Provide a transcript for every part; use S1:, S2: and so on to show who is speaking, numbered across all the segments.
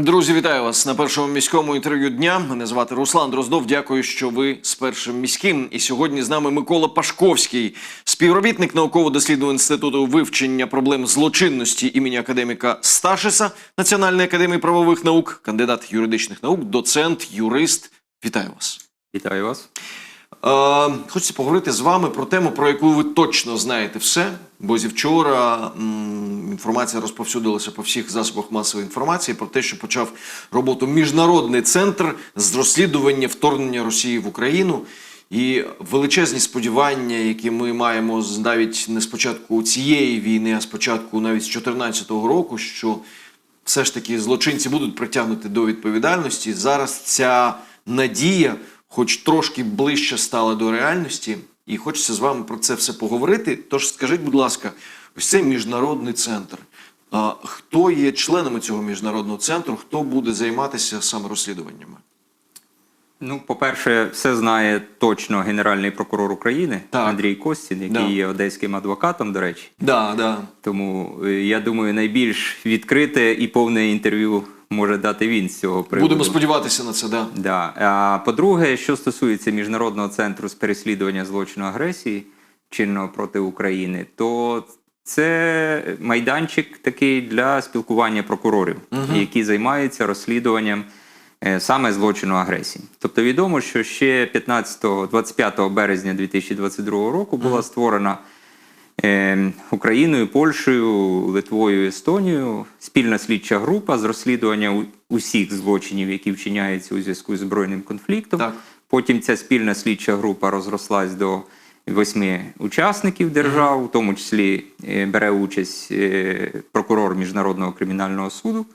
S1: Друзі, вітаю вас на першому міському інтерв'ю дня. Мене звати Руслан Дроздов. Дякую, що ви з першим міським. І сьогодні з нами Микола Пашковський, співробітник науково-дослідного інституту вивчення проблем злочинності імені академіка Сташиса Національної академії правових наук, кандидат юридичних наук, доцент, юрист. Вітаю вас.
S2: Вітаю вас.
S1: Хочеться поговорити з вами про тему, про яку ви точно знаєте все. Бо зі вчора м, інформація розповсюдилася по всіх засобах масової інформації про те, що почав роботу міжнародний центр з розслідування вторгнення Росії в Україну. І величезні сподівання, які ми маємо навіть не з початку цієї війни, а з початку навіть з 2014 року, що все ж таки злочинці будуть притягнуті до відповідальності. Зараз ця надія, хоч трошки ближче стала до реальності, і хочеться з вами про це все поговорити. Тож скажіть, будь ласка, ось цей міжнародний центр. А, хто є членами цього міжнародного центру? Хто буде займатися саме розслідуваннями?
S2: Ну, по-перше, все знає точно Генеральний прокурор України
S1: Так.
S2: Андрій Костін, який
S1: Да.
S2: є одеським адвокатом, до речі.
S1: Да, да.
S2: Тому е, я думаю, найбільш відкрите і повне інтерв'ю може дати він з цього приводу.
S1: Будемо сподіватися на це. Да.
S2: Да. А по-друге, що стосується Міжнародного центру з переслідування злочину агресії, чинного проти України, то це майданчик такий для спілкування прокурорів, які займаються розслідуванням е, саме злочину агресії. Тобто відомо, що ще 15-25 березня 2022 року була створена е, Україною, Польщею, Литвою, Естонією спільна слідча група з розслідування усіх злочинів, які вчиняються у зв'язку з збройним конфліктом.
S1: Так.
S2: Потім ця спільна слідча група розрослась до восьми учасників держав, у тому числі е, бере участь е, прокурор Міжнародного кримінального суду.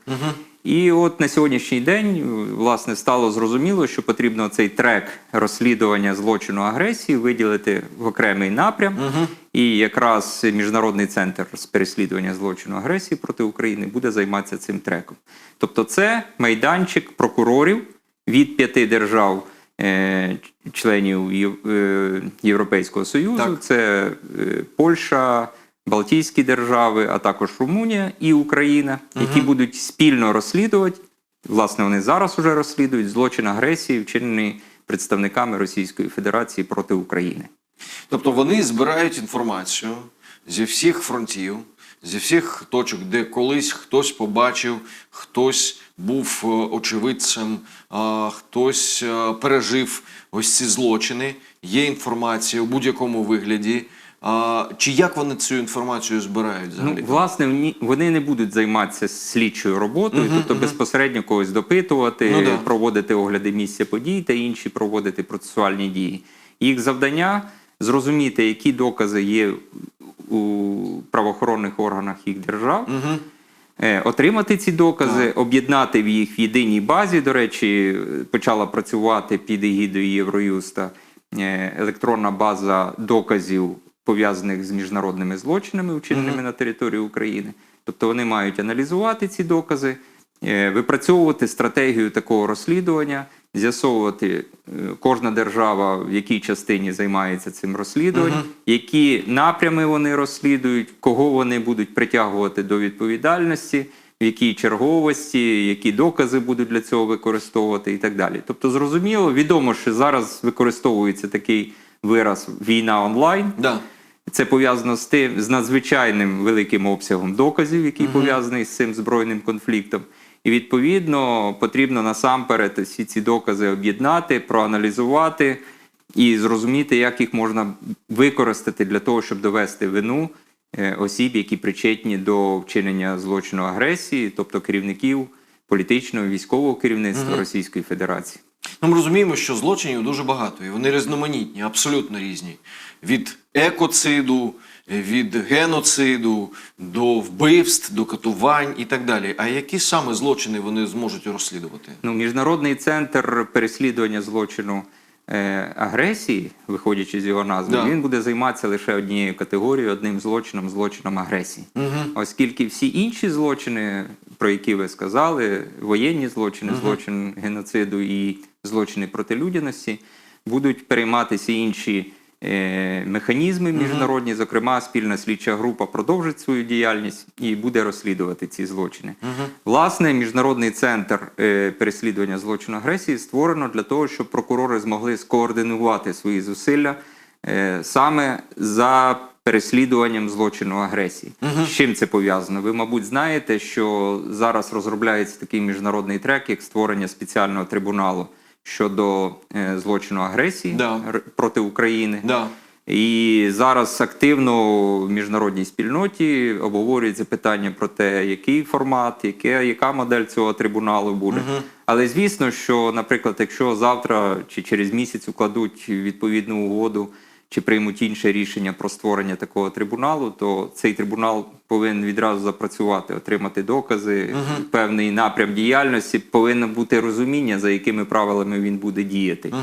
S2: І от на сьогоднішній день е, власне стало зрозуміло, що потрібно цей трек розслідування злочину агресії виділити в окремий напрям. І якраз міжнародний центр з переслідування злочину агресії проти України буде займатися цим треком. Тобто, це майданчик прокурорів від п'яти держав. е, Членів е, Європейського Союзу,
S1: Так.
S2: це е, Польща, Балтійські держави, а також Румунія і Україна, які будуть спільно розслідувати. Власне, вони зараз уже розслідують злочин агресії, вчинений представниками Російської Федерації проти України.
S1: Тобто вони збирають інформацію зі всіх фронтів, зі всіх точок, де колись хтось побачив, хтось був е, очевидцем, хтось е, пережив ось ці злочини. Є інформація у будь-якому вигляді. А, Чи як вони цю інформацію збирають
S2: Ну,
S1: взагалі?
S2: власне, вони не будуть займатися слідчою роботою, тобто безпосередньо когось допитувати,
S1: Ну, да.
S2: проводити огляди місця подій та інші проводити процесуальні дії. Їх завдання зрозуміти, які докази є у правоохоронних органах їх держав. Е, Отримати ці докази, об'єднати в їх в єдиній базі. До речі, почала працювати під егідою Євроюста е, електронна база доказів, пов'язаних з міжнародними злочинами, вчиненими на території України. Тобто вони мають аналізувати ці докази, е, випрацьовувати стратегію такого розслідування, з'ясовувати е, кожна держава, в якій частині займається цим розслідуванням, які напрями вони розслідують, кого вони будуть притягувати до відповідальності, в якій черговості, які докази будуть для цього використовувати і так далі. Тобто, зрозуміло, відомо, що зараз використовується такий вираз війна онлайн.
S1: Да.
S2: Це пов'язано з тим з надзвичайним великим обсягом доказів, який пов'язаний з цим збройним конфліктом. І відповідно потрібно насамперед всі ці докази об'єднати, проаналізувати і зрозуміти, як їх можна використати для того, щоб довести вину е, осіб, які причетні до вчинення злочину агресії, тобто керівників політичного військового керівництва Російської Федерації.
S1: Ну, ми розуміємо, що злочинів дуже багато, і вони різноманітні, абсолютно різні. Від екоциду, від геноциду до вбивств, до катувань і так далі. А які саме злочини вони зможуть розслідувати?
S2: Ну, Міжнародний центр переслідування злочину е, агресії, виходячи з його назви,
S1: Да.
S2: він буде займатися лише однією категорією, одним злочином злочином агресії. Оскільки всі інші злочини, про які ви сказали, воєнні злочини, злочин геноциду і злочини проти людяності, будуть перейматися інші механізми міжнародні. Зокрема, спільна слідча група продовжить свою діяльність і буде розслідувати ці злочини. Власне, міжнародний центр е, переслідування злочину агресії створено для того, щоб прокурори змогли скоординувати свої зусилля е, саме за переслідуванням злочину агресії. З чим це пов'язано? Ви, мабуть, знаєте, що зараз розробляється такий міжнародний трек, як створення спеціального трибуналу щодо е, злочину агресії
S1: Да.
S2: проти України.
S1: Да.
S2: І зараз активно в міжнародній спільноті обговорюється питання про те, який формат, яке, яка модель цього трибуналу буде. Але звісно, що, наприклад, якщо завтра чи через місяць укладуть відповідну угоду чи приймуть інше рішення про створення такого трибуналу, то цей трибунал повинен відразу запрацювати, отримати докази, певний напрям діяльності, повинно бути розуміння, за якими правилами він буде діяти.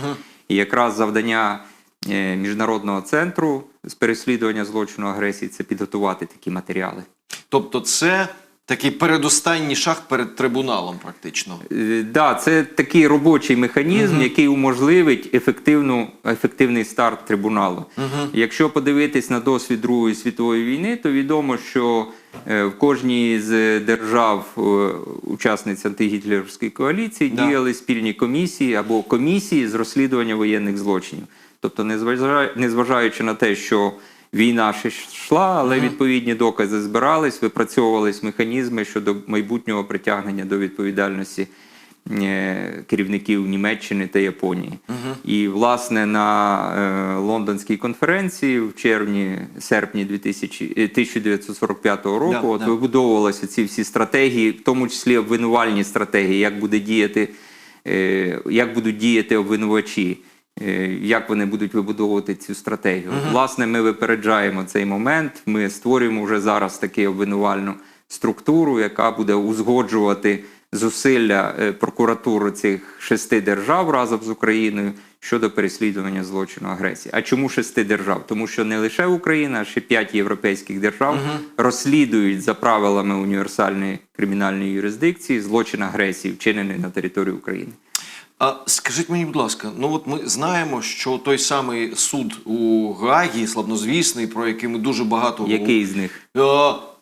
S2: І якраз завдання е, міжнародного центру з переслідування злочину агресії це підготувати такі матеріали.
S1: Тобто, це такий передостанній шаг перед трибуналом, практично.
S2: Е, Да, це такий робочий механізм, який уможливить ефективну, ефективний старт трибуналу. Якщо подивитись на досвід Другої світової війни, то відомо, що е, в кожній з держав е, учасниць антигітлерівської коаліції
S1: Да.
S2: діяли спільні комісії або комісії з розслідування воєнних злочинів. Тобто, незважа- незважаючи на те, що Війна ще йшла, але відповідні докази збирались, випрацьовувались механізми щодо майбутнього притягнення до відповідальності е, керівників Німеччини та Японії. І, власне, на е, лондонській конференції в червні серпні 2000, е, 1945 року
S1: Да,
S2: от
S1: да.
S2: вибудовувалися ці всі стратегії, в тому числі обвинувальні стратегії, як буде діяти, е, як будуть діяти обвинувачі. Е, Як вони будуть вибудовувати цю стратегію? Власне, ми випереджаємо цей момент. Ми створюємо вже зараз таку обвинувальну структуру, яка буде узгоджувати зусилля е, прокуратури цих шести держав разом з Україною щодо переслідування злочину агресії. А чому шести держав? Тому що не лише Україна, а ще п'ять європейських держав розслідують за правилами універсальної кримінальної юрисдикції злочин агресії, вчинений на території України.
S1: А скажіть мені, будь ласка, ну от ми знаємо, що той самий суд у Гагі, славнозвісний, про який ми дуже багато
S2: Який з них?
S1: Е,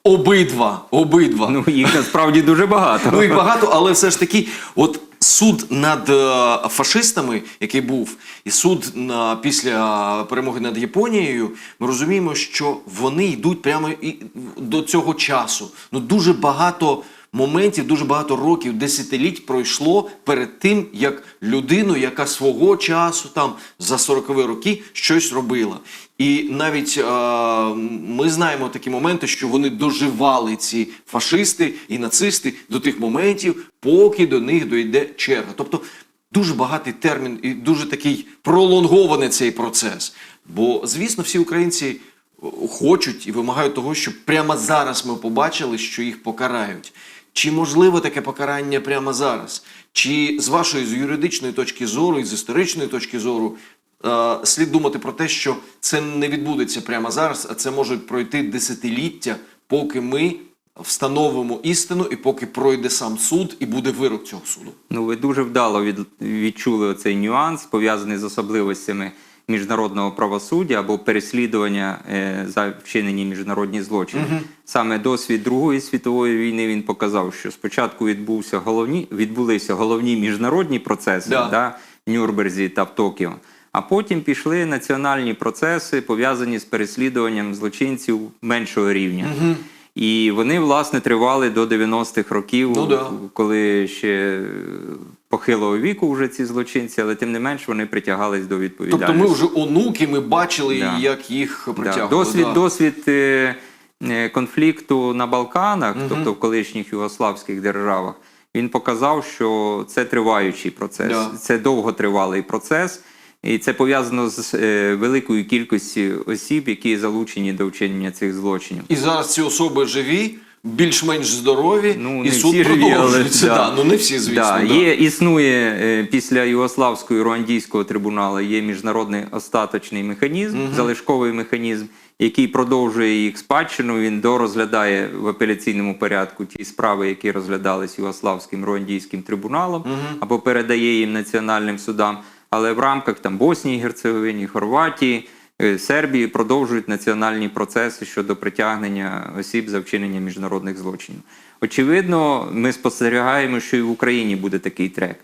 S1: обидва, обидва.
S2: Ну їх насправді дуже багато.
S1: Ну їх багато, але все ж таки, от суд над е, фашистами, який був, і суд на, після перемоги над Японією, ми розуміємо, що вони йдуть прямо і до цього часу. Ну дуже багато моментів, дуже багато років, десятиліть пройшло перед тим, як людину, яка свого часу там за 40-ві роки щось робила. І навіть е, ми знаємо такі моменти, що вони доживали ці фашисти і нацисти до тих моментів, поки до них дойде черга. Тобто дуже багатий термін і дуже такий пролонгований цей процес. Бо, звісно, всі українці е, хочуть і вимагають того, щоб прямо зараз ми побачили, що їх покарають. Чи можливо таке покарання прямо зараз? Чи з вашої з юридичної точки зору і з історичної точки зору е, слід думати про те, що це не відбудеться прямо зараз, а це може пройти десятиліття, поки ми встановимо істину і поки пройде сам суд і буде вирок цього суду?
S2: Ну, ви дуже вдало від, відчули цей нюанс, пов'язаний з особливостями міжнародного правосуддя або переслідування е, за вчинені міжнародні злочини. Саме досвід Другої світової війни він показав, що спочатку відбувся головні, відбулися головні міжнародні процеси
S1: Да.
S2: да, в Нюрнберзі та в Токіо. А потім пішли національні процеси, пов'язані з переслідуванням злочинців меншого рівня. І вони, власне, тривали до 90-х років,
S1: Ну да.
S2: коли ще похилого віку вже ці злочинці, але тим не менш вони притягались до відповідальності.
S1: Тобто ми вже онуки, ми бачили,
S2: Да.
S1: як їх
S2: Да. Досвід,
S1: да.
S2: досвід е, е, конфлікту на Балканах, тобто в колишніх югославських державах, він показав, що це триваючий процес,
S1: Да.
S2: це довготривалий процес. І це пов'язано з е, великою кількістю осіб, які залучені до вчинення цих злочинів.
S1: І зараз ці особи живі, більш-менш здорові,
S2: Ну,
S1: і суд продовжується.
S2: да.
S1: Да. Ну не всі, звісно.
S2: Да,
S1: да.
S2: Є, існує е, після Югославського і руандійського трибуналу є міжнародний остаточний механізм, залишковий механізм, який продовжує їх спадщину. Він дорозглядає в апеляційному порядку ті справи, які розглядались Югославським руандійським трибуналом, або передає їм національним судам. Але в рамках там Боснії, Герцеговині, Хорватії. Е, Сербії продовжують національні процеси щодо притягнення осіб за вчинення міжнародних злочинів. Очевидно, ми спостерігаємо, що і в Україні буде такий трек.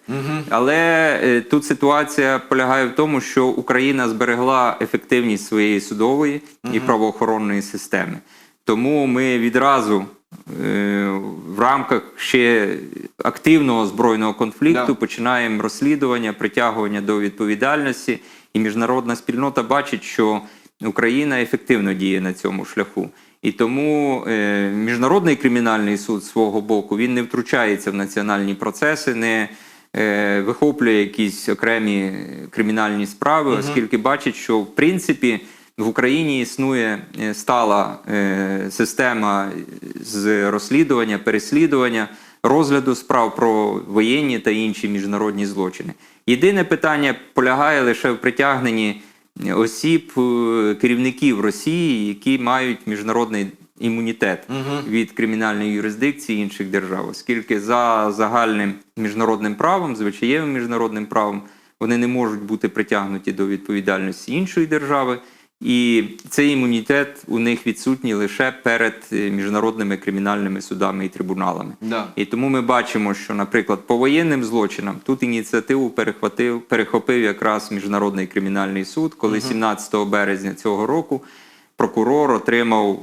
S2: Але е, тут ситуація полягає в тому, що Україна зберегла ефективність своєї судової і правоохоронної системи. Тому ми відразу в рамках ще активного збройного конфлікту
S1: Да.
S2: починаємо розслідування, притягування до відповідальності, і міжнародна спільнота бачить, що Україна ефективно діє на цьому шляху. І тому е, міжнародний кримінальний суд свого боку він не втручається в національні процеси, не е, вихоплює якісь окремі кримінальні справи, оскільки бачить, що в принципі в Україні існує е, стала е, система з розслідування, переслідування, розгляду справ про воєнні та інші міжнародні злочини. Єдине питання полягає лише в притягненні осіб, е, керівників Росії, які мають міжнародний імунітет від кримінальної юрисдикції інших держав, оскільки за загальним міжнародним правом, звичаєвим міжнародним правом, вони не можуть бути притягнуті до відповідальності іншої держави. І цей імунітет у них відсутній лише перед е, міжнародними кримінальними судами і трибуналами.
S1: Да.
S2: І тому ми бачимо, що, наприклад, по воєнним злочинам тут ініціативу перехватив, перехопив якраз Міжнародний кримінальний суд, коли 17 березня цього року прокурор отримав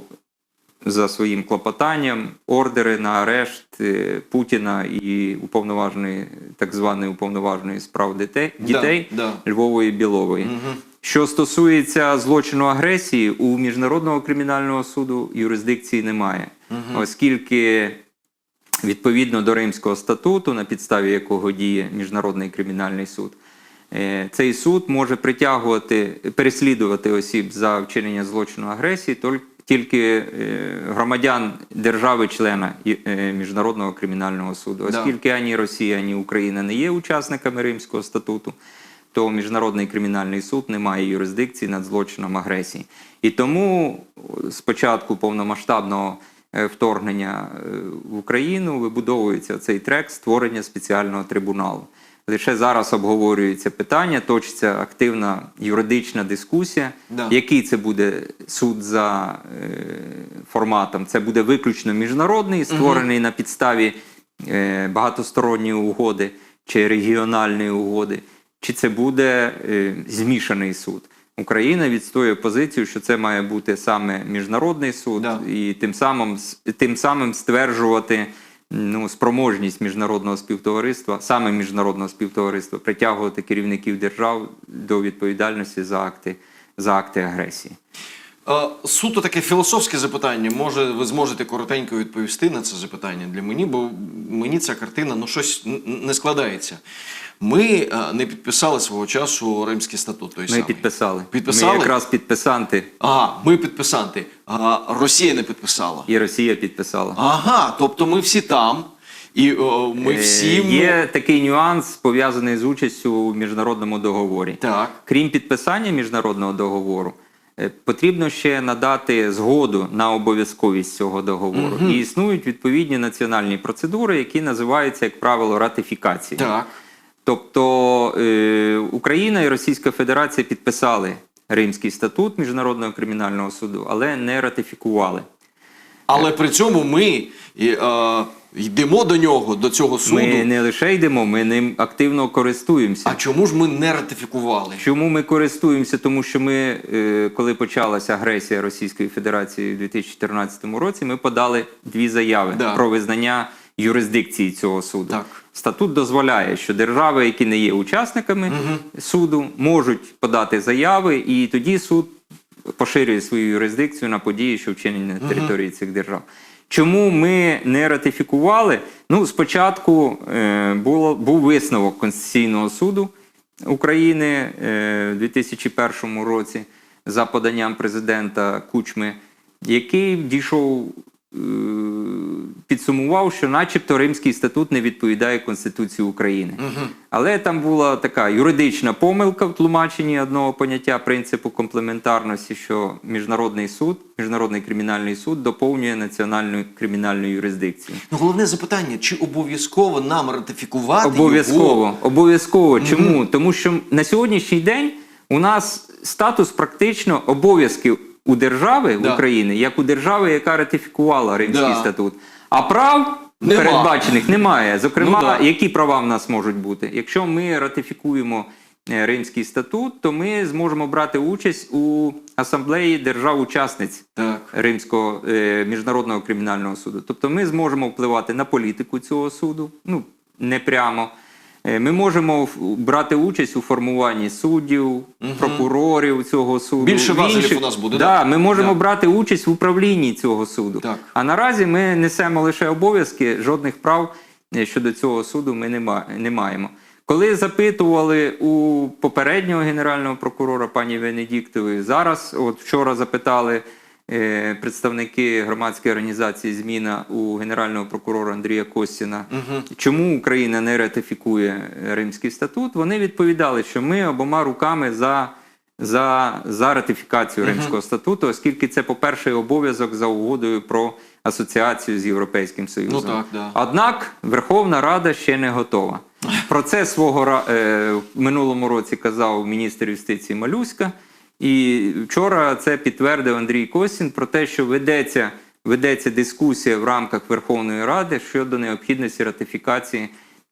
S2: за своїм клопотанням ордери на арешт е, Путіна і уповноваженої, так званої уповноваженої справ дітей,
S1: Да, да.
S2: Львової Білової. Що стосується злочину агресії, у Міжнародного кримінального суду юрисдикції немає, оскільки відповідно до Римського статуту, на підставі якого діє Міжнародний кримінальний суд, е, цей суд може притягувати, переслідувати осіб за вчинення злочину агресії тільки е, громадян держави-члена е, Міжнародного кримінального суду, оскільки ані Росія, ані Україна не є учасниками Римського статуту то Міжнародний кримінальний суд не має юрисдикції над злочином агресії. І тому о, з початку повномасштабного е, вторгнення е, в Україну вибудовується цей трек створення спеціального трибуналу. Лише зараз обговорюється питання, точиться активна юридична дискусія.
S1: Да.
S2: Який це буде суд за е, форматом? Це буде виключно міжнародний, створений на підставі е, багатосторонньої угоди чи регіональної угоди, чи це буде е, змішаний суд. Україна відстоює позицію, що це має бути саме міжнародний суд,
S1: Да.
S2: і тим самим, тим самим стверджувати ну, спроможність міжнародного співтовариства, саме міжнародного співтовариства, притягувати керівників держав до відповідальності за акти, за акти агресії.
S1: Суто таке філософське запитання. Може, ви зможете коротенько відповісти на це запитання для мені, бо мені ця картина ну щось не складається. Ми не підписали свого часу Римський статут. Той
S2: Ми
S1: самий.
S2: підписали.
S1: Підписали?
S2: Ми якраз підписанти,
S1: Ага, ми підписанти. А Росія не підписала.
S2: і Росія підписала.
S1: Ага, тобто ми всі там, і о, ми
S2: Е,
S1: всі.
S2: Є такий нюанс, пов'язаний з участю у міжнародному договорі.
S1: Так.
S2: Крім підписання міжнародного договору, потрібно ще надати згоду на обов'язковість цього договору. І існують відповідні національні процедури, які називаються, як правило, ратифікацією.
S1: Так.
S2: Тобто е, Україна і Російська Федерація підписали Римський статут Міжнародного кримінального суду, але не ратифікували.
S1: Але при цьому ми і, е, йдемо до нього, до цього суду.
S2: Ми не лише йдемо, ми ним активно користуємося.
S1: А чому ж ми не ратифікували?
S2: Чому ми користуємося? Тому що ми, е, коли почалася агресія Російської Федерації у 2014 році, ми подали дві заяви
S1: Да.
S2: про визнання юрисдикції цього суду.
S1: Так.
S2: Статут дозволяє, що держави, які не є учасниками суду, можуть подати заяви, і тоді суд поширює свою юрисдикцію на події, що вчинені на території цих держав. Чому ми не ратифікували? Ну, спочатку е, було, був висновок Конституційного суду України е, в 2001 році за поданням президента Кучми, який дійшов, підсумував, що начебто Римський статут не відповідає Конституції України. Але там була така юридична помилка в тлумаченні одного поняття принципу комплементарності, що міжнародний суд, міжнародний кримінальний суд доповнює національну кримінальну юрисдикцію.
S1: Ну, головне запитання: чи обов'язково нам ратифікувати?
S2: Обов'язково,
S1: Його?
S2: обов'язково. Чому? Тому що на сьогоднішній день у нас статус практично обов'язків у держави
S1: Да.
S2: в Україні, як у держави, яка ратифікувала Римський
S1: Да.
S2: статут. А прав
S1: Нема.
S2: передбачених немає. Зокрема,
S1: Ну, да.
S2: які права в нас можуть бути? Якщо ми ратифікуємо е, Римський статут, то ми зможемо брати участь у асамблеї держав-учасниць. Римського е, міжнародного кримінального суду. Тобто ми зможемо впливати на політику цього суду, ну не прямо. Е, Ми можемо брати участь у формуванні суддів, прокурорів цього суду.
S1: Більше важелів
S2: інших-
S1: у нас буде,
S2: Да,
S1: да?
S2: Ми можемо
S1: Да.
S2: брати участь в управлінні цього суду.
S1: Так.
S2: А наразі ми несемо лише обов'язки, жодних прав е, щодо цього суду ми не, маємо. Коли запитували у попереднього генерального прокурора пані Венедіктової, зараз, от вчора запитали представники громадської організації Зміна у генерального прокурора Андрія Костіна, чому Україна не ратифікує Римський статут, вони відповідали, що ми обома руками за. За, за ратифікацію Римського статуту, оскільки це, по-перше, обов'язок за угодою про асоціацію з Європейським Союзом.
S1: Ну так, да.
S2: Однак Верховна Рада ще не готова. Про це свого е, в минулому році казав міністр юстиції Малюська. І вчора це підтвердив Андрій Костін про те, що ведеться, ведеться дискусія в рамках Верховної Ради щодо необхідності ратифікації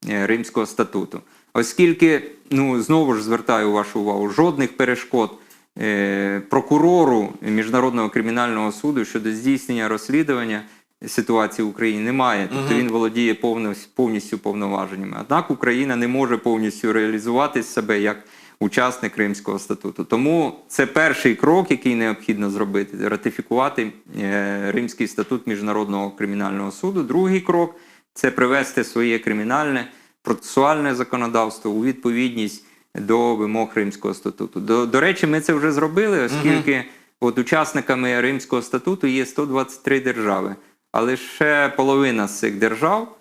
S2: е, Римського статуту. Оскільки, ну знову ж звертаю вашу увагу, жодних перешкод е, прокурору Міжнародного кримінального суду щодо здійснення розслідування ситуації в Україні немає. Тобто він володіє повністю, повністю повноваженнями. Однак Україна не може повністю реалізувати себе як учасник Римського статуту. Тому це перший крок, який необхідно зробити ратифікувати е, Римський статут Міжнародного кримінального суду. Другий крок це привести своє кримінальне процесуальне законодавство у відповідність до вимог Римського статуту. До, до речі, ми це вже зробили, оскільки от учасниками Римського статуту є 123 держави, а лише половина з цих держав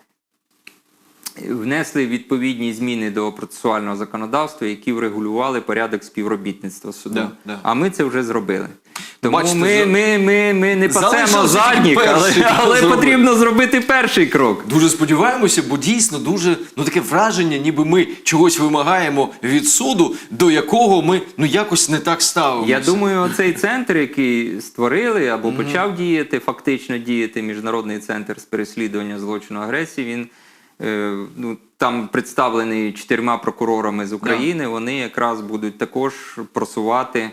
S2: внесли відповідні зміни до процесуального законодавства, які врегулювали порядок співробітництва суду.
S1: Да, да.
S2: А ми це вже зробили. Тому
S1: Бачите,
S2: ми,
S1: за-
S2: ми, ми, ми не пасемо задніх, але, але
S1: зробити.
S2: потрібно зробити перший крок.
S1: Дуже сподіваємося, бо дійсно дуже ну таке враження, ніби ми чогось вимагаємо від суду, до якого ми ну якось не так ставимося.
S2: Я думаю, цей центр, який створили або почав діяти, фактично діяти міжнародний центр з переслідування злочину агресії. Він ну там представлений чотирма прокурорами з України. Вони якраз будуть також просувати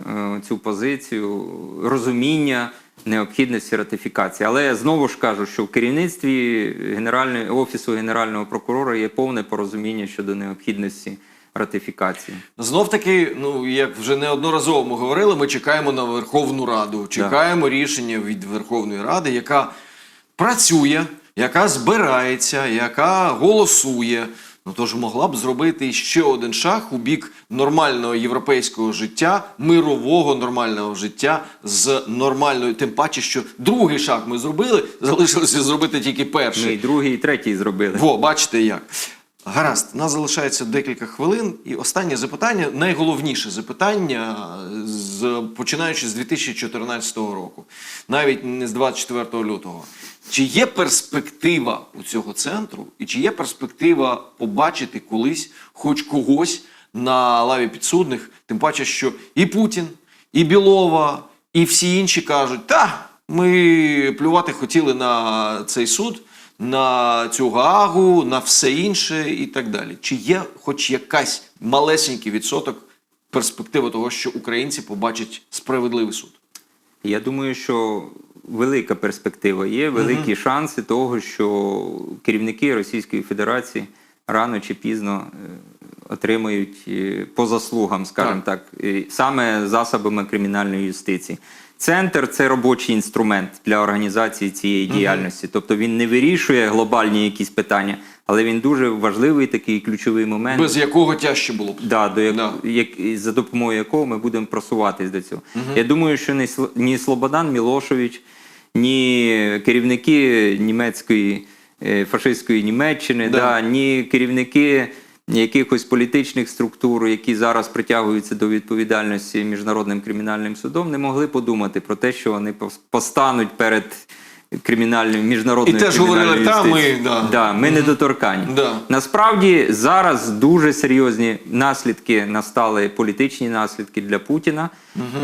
S2: е, цю позицію розуміння необхідності ратифікації. Але я знову ж кажу, що в керівництві генерального офісу генерального прокурора є повне порозуміння щодо необхідності ратифікації.
S1: Знов таки, ну як вже неодноразово ми говорили, ми чекаємо на Верховну Раду, чекаємо рішення від Верховної Ради, яка працює, яка збирається, яка голосує. Ну тож могла б зробити ще один шаг у бік нормального європейського життя, мирового нормального життя з нормальною. Тим паче, що другий шаг ми зробили, залишилося зробити тільки перший.
S2: Ми і другий, і третій зробили.
S1: Во, бачите як. Гаразд, у нас залишається декілька хвилин. І останнє запитання, найголовніше запитання, з, починаючи з 2014 року, навіть не з 24 лютого. Чи є перспектива у цього центру, і чи є перспектива побачити колись хоч когось на лаві підсудних? Тим паче, що і Путін, і Білова, і всі інші кажуть, та ми плювати хотіли на цей суд на цю Гаагу, на все інше і так далі. Чи є хоч якась малесенький відсоток перспективи того, що українці побачать справедливий суд?
S2: Я думаю, що велика перспектива є, великі шанси того, що керівники Російської Федерації рано чи пізно отримують отримають е, по заслугам, скажімо так, е, саме засобами кримінальної юстиції. Центр це робочий інструмент для організації цієї діяльності. Тобто він не вирішує глобальні якісь питання, але він дуже важливий такий ключовий момент.
S1: Без якого тяжче було б?
S2: Да, до як,
S1: Да.
S2: як, за допомогою якого ми будемо просуватись до цього. Я думаю, що Сл- ні Слободан Мілошевич, ні керівники німецької е, фашистської Німеччини,
S1: Да.
S2: да. ні керівники якихось політичних структур, які зараз притягуються до відповідальності міжнародним кримінальним судом, не могли подумати про те, що вони постануть перед. Кримінальною міжнародною
S1: І теж говорили, «Та, ми,
S2: юстицією».
S1: да».
S2: Да, ми недоторкані.
S1: Да.
S2: Насправді зараз дуже серйозні наслідки настали політичні наслідки для Путіна,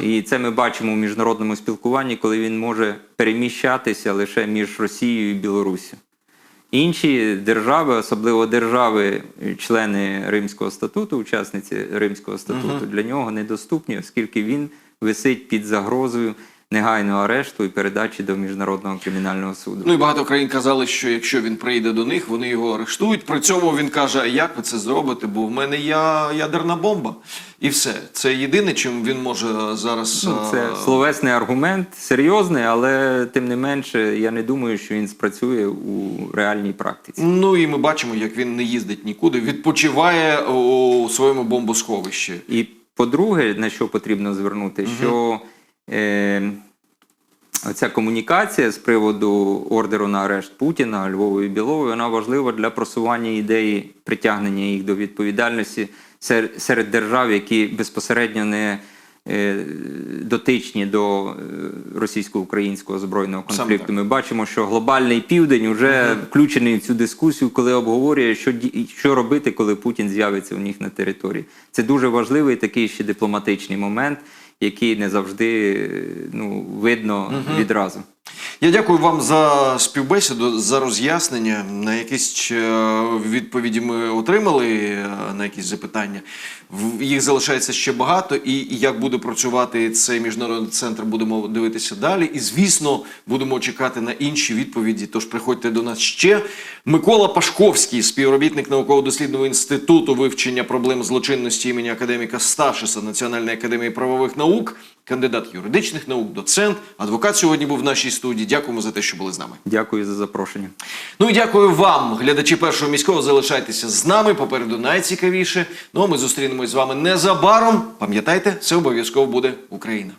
S2: і це ми бачимо у міжнародному спілкуванні, коли він може переміщатися лише між Росією і Білоруссю. Інші держави, особливо держави, члени Римського статуту, учасниці Римського статуту, для нього недоступні, оскільки він висить під загрозою негайного арешту і передачі до міжнародного кримінального суду.
S1: Ну і багато країн казали, що якщо він прийде до них, вони його арештують. При цьому він каже: а як ви це зробите? Бо в мене є ядерна бомба. І все. Це єдине, чим він може зараз.
S2: Ну, це
S1: а,
S2: словесний аргумент, серйозний, але тим не менше, я не думаю, що він спрацює у реальній практиці.
S1: Ну і ми бачимо, як він не їздить нікуди, відпочиває у своєму бомбосховищі.
S2: І по-друге, на що потрібно звернути, що е, оця комунікація з приводу ордеру на арешт Путіна, Львової і Білової, вона важлива для просування ідеї притягнення їх до відповідальності серед держав, які безпосередньо не е, дотичні до е, російсько-українського збройного конфлікту. Ми бачимо, що глобальний південь вже включений в цю дискусію, коли обговорює, що, що робити, коли Путін з'явиться у них на території. Це дуже важливий такий ще дипломатичний момент, який не завжди ну, видно відразу.
S1: Я дякую вам за співбесіду, за роз'яснення. На якісь е, відповіді ми отримали е, на якісь запитання. Їх залишається ще багато, і як буде працювати цей міжнародний центр, будемо дивитися далі. І звісно, будемо чекати на інші відповіді. Тож приходьте до нас ще. Микола Пашковський, співробітник науково-дослідного інституту вивчення проблем злочинності імені академіка Сташиса Національної академії правових наук, кандидат юридичних наук, доцент, адвокат сьогодні був в нашій студії. Дякуємо за те, що були з нами.
S2: Дякую за запрошення.
S1: Ну і дякую вам, глядачі першого міського. Залишайтеся з нами. Попереду найцікавіше. Ну а ми зустрінемось з вами незабаром. Пам'ятайте, це обов'язково буде Україна.